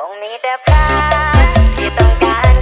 คงมีแต่พระที่ต้องการ